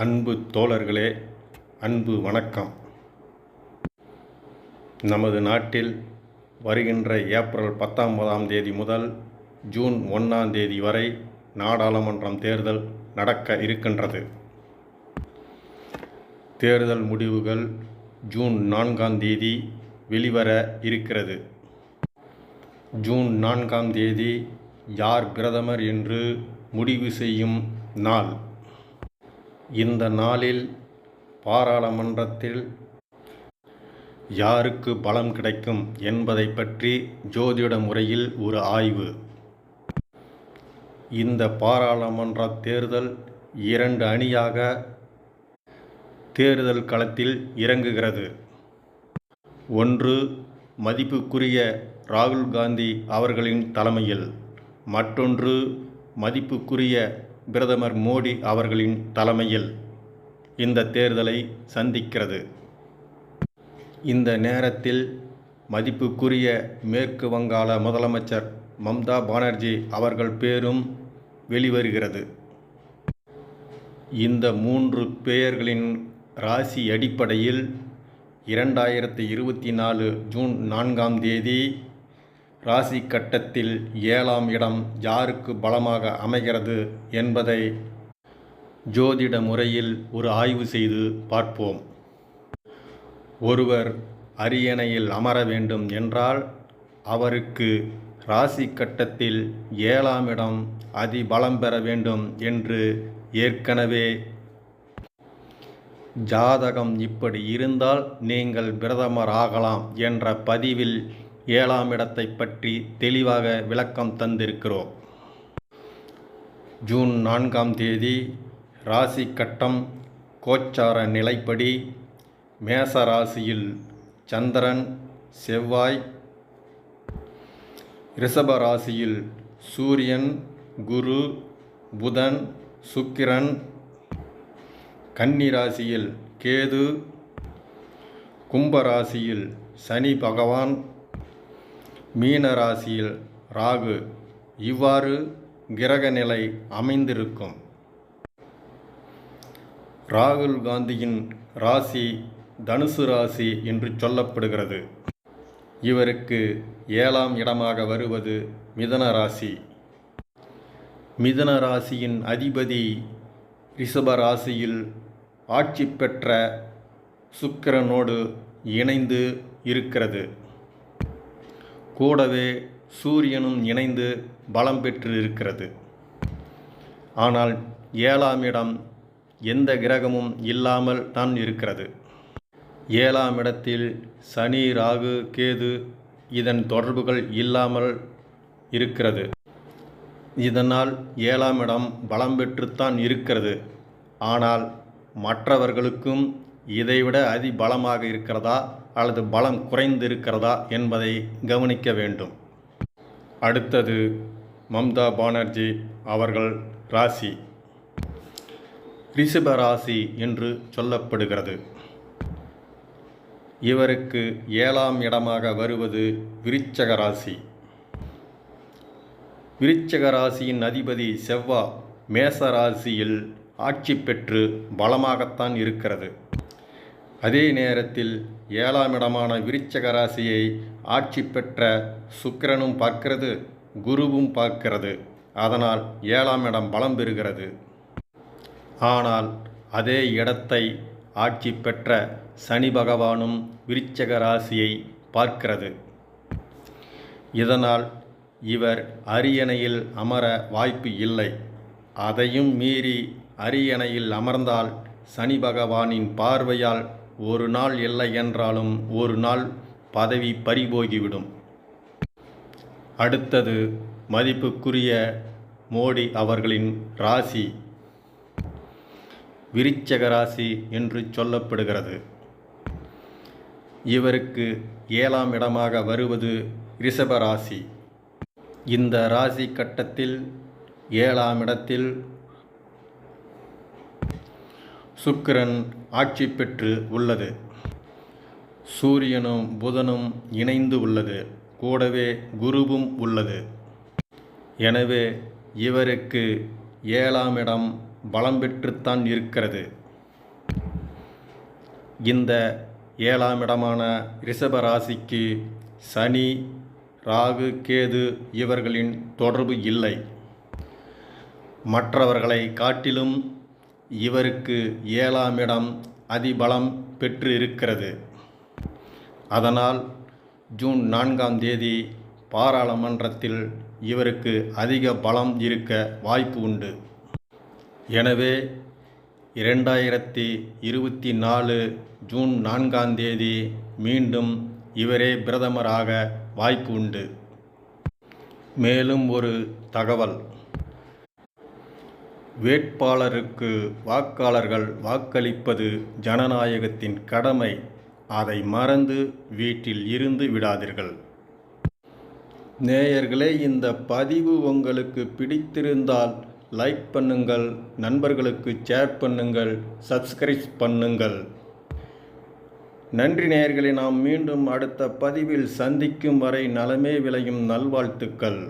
அன்பு தோழர்களே அன்பு வணக்கம். நமது நாட்டில் வருகின்ற ஏப்ரல் பத்தொன்பதாம் தேதி முதல் ஜூன் ஒன்றாம் தேதி வரை நாடாளுமன்றம் தேர்தல் நடக்க இருக்கின்றது. தேர்தல் முடிவுகள் ஜூன் நான்காம் தேதி வெளிவர இருக்கிறது. ஜூன் நான்காம் தேதி யார் பிரதமர் என்று முடிவு செய்யும் நாள். இந்த நாளில் பாராளுமன்றத்தில் யாருக்கு பலம் கிடைக்கும் என்பதை பற்றி ஜோதிட முறையில் ஒரு ஆய்வு. இந்த பாராளுமன்ற தேர்தல் இரண்டு அணியாக தேர்தல் களத்தில் இறங்குகிறது. ஒன்று மதிப்புக்குரிய ராகுல் காந்தி அவர்களின் தலைமையில். மற்றொன்று மதிப்புக்குரிய பிரதமர் மோடி அவர்களின் தலைமையில் இந்த தேர்தலை சந்திக்கிறது. இந்த நேரத்தில் மதிப்புக்குரிய மேற்கு வங்காள முதலமைச்சர் மம்தா பானர்ஜி அவர்கள் பேரும் வெளிவருகிறது. இந்த மூன்று பெயர்களின் ராசி அடிப்படையில் இரண்டாயிரத்தி இருபத்தி நாலு ஜூன் நான்காம் தேதி ராசி கட்டத்தில் ஏழாம் இடம் யாருக்கு பலமாக அமைகிறது என்பதை ஜோதிட முறையில் ஒரு ஆய்வு செய்து பார்ப்போம். ஒருவர் அரியணையில் அமர வேண்டும் என்றால் அவருக்கு ராசி கட்டத்தில் ஏழாம் இடம் அதிபலம் பெற வேண்டும் என்று ஏற்கனவே ஜாதகம் இப்படி இருந்தால் நீங்கள் பிரதமர் ஆகலாம் என்ற பதிவில் ஏழாம் இடத்தை பற்றி தெளிவாக விளக்கம் தந்திருக்கிறோம். ஜூன் நான்காம் தேதி ராசி கட்டம் கோச்சார நிலைப்படி மேச ராசியில் சந்திரன் செவ்வாய் ரிஷப ராசியில் சூரியன் குரு புதன் சுக்கிரன் கன்னி ராசியில் கேது கும்ப ராசியில் சனி பகவான் மீன ராசியில் ராகு இவ்வாறு கிரக நிலை அமைந்திருக்கும். ராகுல் காந்தியின் ராசி தனுசு ராசி என்று சொல்லப்படுகிறது. இவருக்கு ஏழாம் இடமாக வருவது மிதன ராசி. மிதன ராசியின் அதிபதி ரிஷப ராசியில் ஆட்சி பெற்ற சுக்கிரனோடு இணைந்து இருக்கிறது. கூடவே சூரியனும் இணைந்து பலம் பெற்று இருக்கிறது ஆனால் ஏழாம் இடம் எந்த கிரகமும் இல்லாமல் தான் இருக்கிறது. ஏழாம் இடத்தில் சனி ராகு கேது இதன் தொடர்புகள் இல்லாமல் இருக்கிறது. இதனால் ஏழாம் இடம் பலம் பெற்றுத்தான் இருக்கிறது. ஆனால் மற்றவர்களுக்கும் இதைவிட அதிபலமாக இருக்கிறதா அல்லது பலம் குறைந்து இருக்கிறதா என்பதை கவனிக்க வேண்டும். அடுத்தது மம்தா பானர்ஜி அவர்கள் ராசி. ரிஷப ராசி என்று சொல்லப்படுகிறது. இவருக்கு ஏழாம் இடமாக வருவது விருச்சக ராசி. விருச்சக ராசியின் அதிபதி செவ்வா மேச ராசியில் ஆட்சி பெற்று பலமாகத்தான் இருக்கிறது. அதே நேரத்தில் ஏழாம் இடமான விருச்சக ராசியை ஆட்சி பெற்ற சுக்கிரனும் பார்க்கிறது குருவும் பார்க்கிறது. அதனால் ஏழாம் இடம் பலம் பெறுகிறது. ஆனால் அதே இடத்தை ஆட்சி பெற்ற சனி பகவானும் விருச்சக ராசியை பார்க்கிறது. இதனால் இவர் அரியணையில் அமர வாய்ப்பு இல்லை. அதையும் மீறி அரியணையில் அமர்ந்தால் சனி பகவானின் பார்வையால் ஒரு நாள் இல்லை என்றாலும் ஒரு நாள் பதவி பறிபோகிவிடும். அடுத்தது மதிப்புக்குரிய மோடி அவர்களின் ராசி. விருச்சக ராசி என்று சொல்லப்படுகிறது. இவருக்கு ஏழாம் இடமாக வருவது ரிஷப ராசி. இந்த ராசி கட்டத்தில் ஏழாம் இடத்தில் சுக்கிரன் ஆட்சி பெற்று உள்ளது. சூரியனும் புதனும் இணைந்து உள்ளது. கூடவே குருவும் உள்ளது. எனவே இவருக்கு ஏழாம் இடம் பலம் பெற்றுத்தான் இருக்கிறது. இந்த ஏழாம் இடமான ரிஷபராசிக்கு சனி ராகு கேது இவர்களின் தொடர்பு இல்லை. மற்றவர்களை காட்டிலும் இவருக்கு ஏழாம் இடம் அதிபலம் பெற்று இருக்கிறது அதனால் ஜூன் நான்காம் தேதி பாராளுமன்றத்தில் இவருக்கு அதிக பலம் இருக்க வாய்ப்பு உண்டு. எனவே இரண்டாயிரத்தி இருபத்தி நாலு ஜூன் நான்காம் தேதி மீண்டும் இவரே பிரதமராக வாய்ப்பு உண்டு. மேலும் ஒரு தகவல். வேட்பாளருக்கு வாக்காளர்கள் வாக்களிப்பது ஜனநாயகத்தின் கடமை. அதை மறந்து வீட்டில் இருந்து விடாதீர்கள். நேயர்களே இந்த பதிவு உங்களுக்கு பிடித்திருந்தால் லைக் பண்ணுங்கள் நண்பர்களுக்கு ஷேர் பண்ணுங்கள் சப்ஸ்கிரைப் பண்ணுங்கள். நன்றி நேயர்களை நாம் மீண்டும் அடுத்த பதிவில் சந்திக்கும் வரை நலமே விளையும் நல்வாழ்த்துக்கள்.